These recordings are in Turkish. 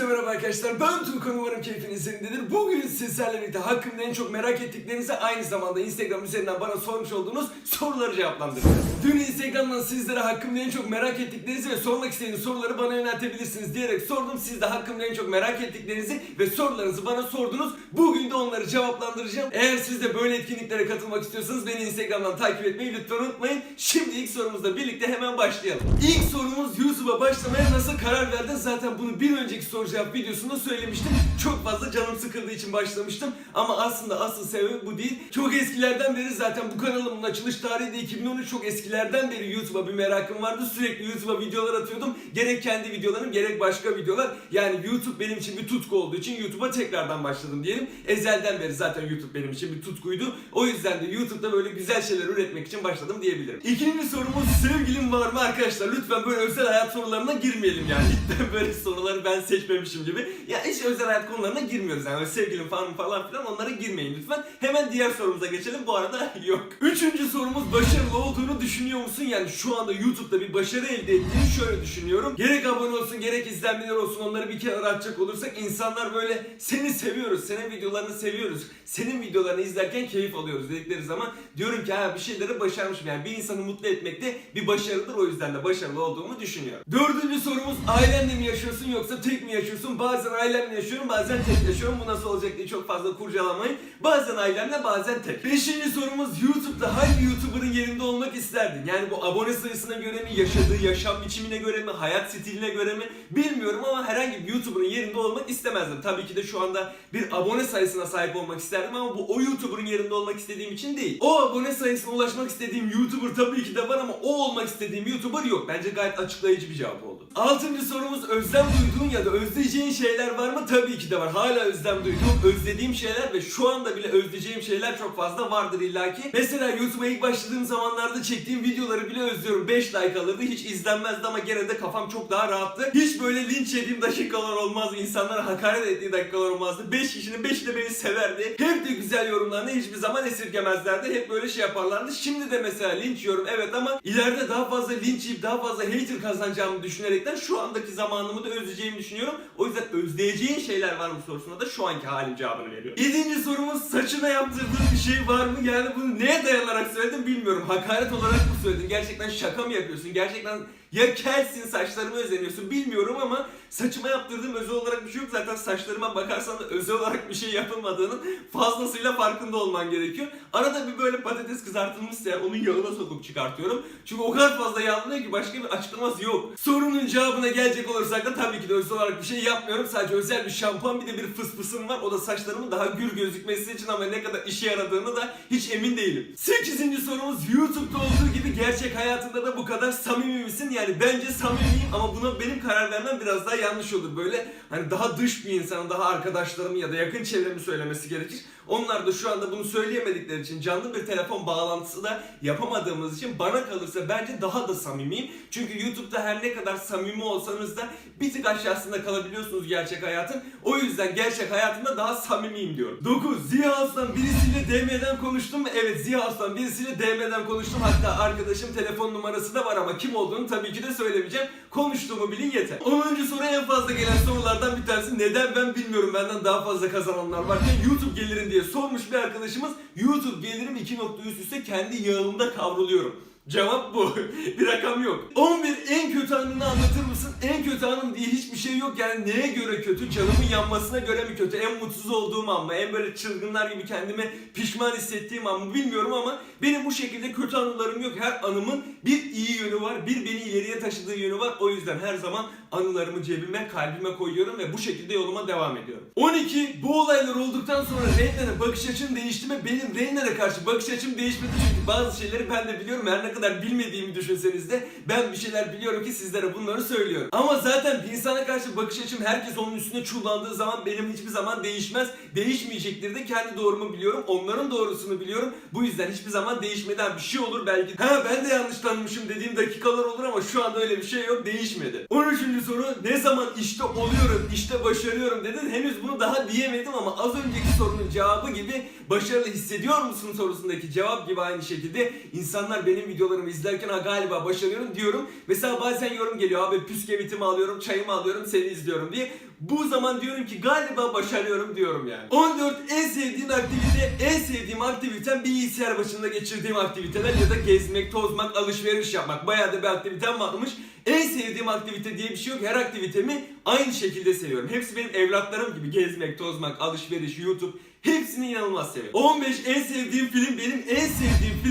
Hepinize merhaba arkadaşlar. Ben Tuğkan umarım keyfiniz yerindedir. Bugün sizlerle birlikte hakkında en çok merak ettiklerinizi aynı zamanda Instagram üzerinden bana sormuş olduğunuz soruları cevaplandıracağız. Dün Instagram'dan sizlere hakkımda en çok merak ettiklerinizi ve sormak istediğiniz soruları bana yöneltebilirsiniz diyerek sordum. Siz de hakkımda en çok merak ettiklerinizi ve sorularınızı bana sordunuz. Bugün de onları cevaplandıracağım. Eğer siz de böyle etkinliklere katılmak istiyorsanız beni Instagram'dan takip etmeyi lütfen unutmayın. Şimdi ilk sorumuzla birlikte hemen başlayalım. İlk sorumuz YouTube'a başlamaya nasıl karar verdin? Zaten bunu bir önceki soru cevap videosunda söylemiştim. Çok fazla canım sıkıldığı için başlamıştım. Ama aslında asıl sebebi bu değil. Çok eskilerden beri zaten bu kanalımın açılış tarihi de 2013 çok eskilerden beri YouTube'a bir merakım vardı. Sürekli YouTube'a videolar atıyordum. Gerek kendi videolarım gerek başka videolar. Yani YouTube benim için bir tutku olduğu için YouTube'a tekrardan başladım diyelim. Ezelden beri zaten YouTube benim için bir tutkuydu. O yüzden de YouTube'da böyle güzel şeyler üretmek için başladım diyebilirim. İkinci sorumuz sevgilim var mı arkadaşlar? Lütfen böyle özel hayat sorularına girmeyelim yani. Cidden böyle soruları ben seçmemişim gibi. Ya hiç özel hayat konularına girmiyoruz yani. Öyle sevgilim falan falan filan onlara girmeyin lütfen. Hemen diğer sorumuza geçelim. Bu arada yok. Üçüncü sorumuz başarılı olduğunu düşünüyor musun? Yani şu anda YouTube'da bir başarı elde ettiğini şöyle düşünüyorum. Gerek abone olsun gerek izlenmeler olsun onları bir kenara atacak olursak insanlar böyle seni seviyoruz, senin videolarını seviyoruz. Senin videolarını izlerken keyif alıyoruz dedikleri zaman diyorum ki ha bir şeyleri başarmışım. Yani bir insanı mutlu etmek de bir başarıdır. O yüzden de başarılı olduğumu düşünüyorum. Dördüncü sorumuz ailenle mi yaşıyorsun yoksa tek mi yaşıyorsun? Bazen ailemle yaşıyorum bazen tek yaşıyorum. Bu nasıl olacak diye çok fazla kurcalamayın. Bazen ailemle bazen tek. Beşinci sorumuz YouTube'da hangi YouTuber'ın yerinde olmak isterdin? Yani bu abone sayısına göre mi, yaşadığı yaşam biçimine göre mi, hayat stiline göre mi bilmiyorum ama herhangi bir YouTuber'ın yerinde olmak istemezdim. Tabii ki de şu anda bir abone sayısına sahip olmak isterdim ama bu o YouTuber'ın yerinde olmak istediğim için değil. O abone sayısına ulaşmak istediğim YouTuber tabii ki de var ama o olmak istediğim YouTuber yok. Bence gayet açıklayıcı bir cevap oldu. Altıncı sorumuz özlem duyduğun ya da özleyeceğin şeyler var mı? Tabii ki de var. Hala özlem duyduğum, özlediğim şeyler ve şu anda bile özleyeceğim şeyler çok fazla vardır illaki. Mesela YouTube'a ilk başladığım zamanlarda çektiğim videoları bile özlüyorum. 5 like alırdı hiç izlenmezdi ama gene de kafam çok daha rahattı. Hiç böyle linç yediğim dakikalar olmazdı. İnsanlara hakaret ettiği dakikalar olmazdı. 5 kişinin 5'i de beni severdi. Hep de güzel yorumlarını hiçbir zaman esirgemezlerdi. Hep böyle şey yaparlardı. Şimdi de mesela linç yiyorum evet ama ileride daha fazla linç yiyip daha fazla hater kazanacağımı düşünerekten şu andaki zamanımı da özleyeceğimi düşünüyorum. O yüzden özleyeceğin şeyler var mı sorusuna da şu anki halim cevabını veriyorum. Yedinci sorumuz saçına yaptırdığın bir şey var mı? Yani bunu neye dayanarak söyledim bilmiyorum. Hakaret olarak mı söyledin? Gerçekten şaka mı yapıyorsun? Gerçekten ya kelsin saçlarımı özeniyorsun bilmiyorum ama saçıma yaptırdığım özel olarak bir şey yok. Zaten saçlarıma bakarsan da özel olarak bir şey yapılmadığının fazlasıyla farkında olman gerekiyor. Arada bir böyle patates kızartılmışsa onun yağına sokup çıkartıyorum. Çünkü o kadar fazla yağlanıyor ki başka bir açıklaması yok. Sorunun cevabına gelecek olursak da tabii ki de özel olarak bir şey yapmıyorum. Sadece özel bir şampuan bir de bir fıs var. O da saçlarımın daha gür gözükmesi için ama ne kadar işe yaradığını da hiç emin değilim. Sekizinci sorumuz YouTube'da olduğu gibi gerçek hayatında da bu kadar samimi misin? Yani bence samimiyim ama buna benim karar vermem biraz daha yanlış olur. Böyle hani daha dış bir insanın daha arkadaşlarımı ya da yakın çevremi söylemesi gerekir. Onlar da şu anda bunu söyleyemedikleri için canlı bir telefon bağlantısı da yapamadığımız için bana kalırsa bence daha da samimiyim. Çünkü YouTube'da her ne kadar samimi olsanız da bir tık aşağısında kalabiliyorsunuz gerçek hayatın. O yüzden gerçek hayatımda daha samimiyim diyorum. 9. Ziya Aslan birisiyle DM'den konuştum? Evet Ziya Aslan birisiyle DM'den konuştum. Hatta arkadaşım telefon numarası da var ama kim olduğunu tabii ki de söylemeyeceğim. Konuştuğumu bilin yeter. 10. soru en fazla gelen sorulardan bir tanesi. Neden ben bilmiyorum benden daha fazla kazananlar varken YouTube gelirin diye sormuş bir arkadaşımız. YouTube gelirim 2 nokta üst üste kendi yağımda kavruluyorum. Cevap bu. bir rakam yok. 11 en kötü anını anlatır mısın? En kötü anım diye hiçbir şey yok. Yani neye göre kötü? Canımın yanmasına göre mi kötü? En mutsuz olduğum an mı? En böyle çılgınlar gibi kendimi pişman hissettiğim an mı bilmiyorum ama benim bu şekilde kötü anılarım yok. Her anımın bir iyi yönü var. Bir beni ileriye taşıdığı yönü var. O yüzden her zaman anılarımı cebime, kalbime koyuyorum ve bu şekilde yoluma devam ediyorum. 12. Bu olaylar olduktan sonra Reyna'nın bakış açın değişti mi? Benim Reyna'ya karşı bakış açım değişmedi çünkü bazı şeyleri ben de biliyorum. Her ne kadar bilmediğimi düşünseniz de ben bir şeyler biliyorum ki sizlere bunları söylüyorum. Ama zaten bir insana karşı bakış açım herkes onun üstüne çullandığı zaman benim hiçbir zaman değişmez. Değişmeyecektir de kendi doğrumu biliyorum. Onların doğrusunu biliyorum. Bu yüzden hiçbir zaman değişmeden bir şey olur belki. Ha ben de yanlış tanımışım dediğim dakikalar olur ama şu anda öyle bir şey yok. Değişmedi. 13. soru ne zaman işte oluyorum, işte başarıyorum dedin. Henüz bunu daha diyemedim ama az önceki sorunun cevabı gibi başarılı hissediyor musun sorusundaki cevap gibi aynı şekilde insanlar benim videolarımı izlerken ha galiba başarıyorum diyorum. Mesela bazen yorum geliyor abi püskevitimi alıyorum, çayımı alıyorum, seni izliyorum diye. Bu zaman diyorum ki galiba başarıyorum diyorum yani. 14 en sevdiğin aktivite, en sevdiğim aktivitem bilgisayar başında geçirdiğim aktiviteler ya da gezmek, tozmak, alışveriş yapmak. Bayağı da bir aktivitem varmış. En sevdiğim aktivite diye bir şey yok. Her aktivitemi aynı şekilde seviyorum. Hepsi benim evlatlarım gibi gezmek, tozmak, alışveriş, YouTube hepsini inanılmaz seviyorum. 15 en sevdiğim film benim en sevdiğim film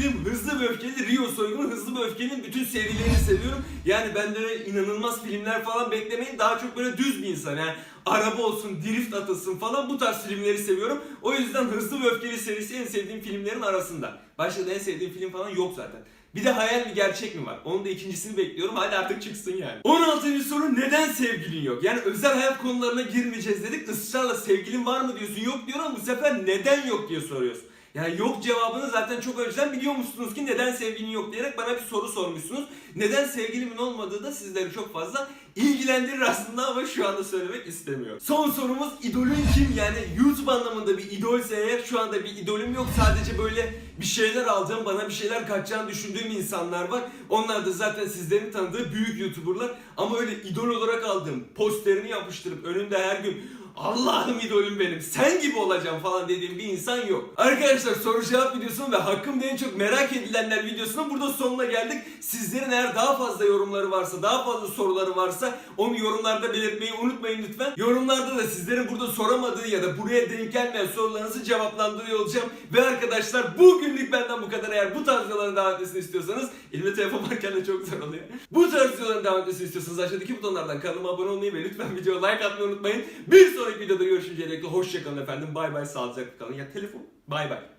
Hızlı Öfkeli Rio Soygunu Hızlı ve Öfkeli'nin bütün serilerini seviyorum. Yani benden öyle inanılmaz filmler falan beklemeyin. Daha çok böyle düz bir insan yani araba olsun, drift atılsın falan bu tarz filmleri seviyorum. O yüzden Hızlı ve Öfkeli serisi en sevdiğim filmlerin arasında. Başka da en sevdiğim film falan yok zaten. Bir de hayal mi gerçek mi var? Onun da ikincisini bekliyorum. Hadi artık çıksın yani. 16. soru neden sevgilin yok? Yani özel hayat konularına girmeyeceğiz dedik. Israrla sevgilin var mı diyorsun. Yok diyorum ama bu sefer neden yok diye soruyorsun. Yani yok cevabını zaten çok önceden biliyormuşsunuz ki neden sevgilin yok diyerek bana bir soru sormuşsunuz. Neden sevgilimin olmadığı da sizleri çok fazla ilgilendirir aslında ama şu anda söylemek istemiyorum. Son sorumuz idolün kim? Yani YouTube anlamında bir idolse eğer şu anda bir idolüm yok. Sadece böyle bir şeyler aldığım, bana bir şeyler kaçacağını düşündüğüm insanlar var. Onlar da zaten sizlerin tanıdığı büyük YouTuber'lar. Ama öyle idol olarak aldığım, posterini yapıştırıp önünde her gün Allah'ım idolüm benim sen gibi olacağım falan dediğim bir insan yok. Arkadaşlar soru cevap videosunun ve hakkımda en çok merak edilenler videosunun burada sonuna geldik. Sizlerin eğer daha fazla yorumları varsa, daha fazla soruları varsa onu yorumlarda belirtmeyi unutmayın lütfen. Yorumlarda da sizlerin burada soramadığı ya da buraya denk gelmeyen sorularınızı cevaplandırıyor olacağım. Ve arkadaşlar bugünlük benden bu kadar. Eğer bu tarz videoların devam etmesini istiyorsanız elime telefon varken de çok zor oluyor. Bu tarz videoların devam etmesini istiyorsanız aşağıdaki butonlardan kanalıma abone olmayı ve lütfen videoya like atmayı unutmayın. Bir sonraki videoda görüşünceye dek hoşçakalın efendim. Bay bay sağlıcakla kalın. Ya telefon bay bay.